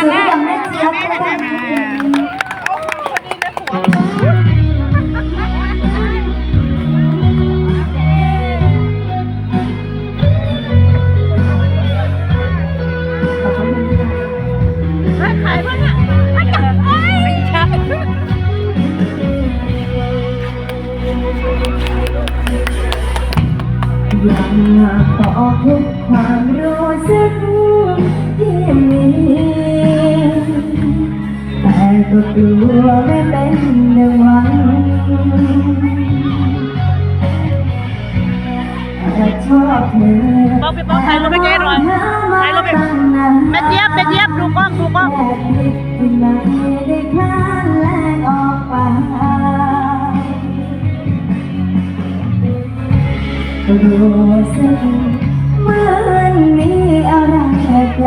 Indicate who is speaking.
Speaker 1: หันหน้าแม่เจี๊ยบก็ได้
Speaker 2: ขายบ้างอะไอ
Speaker 1: ยากบอทุกค แต่ก็กลัวไม่เป็นดังวังแต่ชอบเธอ
Speaker 2: บอกพี่บอกถ่ายรูปไปเจ๊หน่อยถ่ายรูปไปแม่เจี๊ยบแม่เจี๊ยบดูกล้องดูกล้อง
Speaker 1: แต่ผิดที่ไหนได้คลานแลกออกไปรู้สึกเหมือนมีอะไรแปล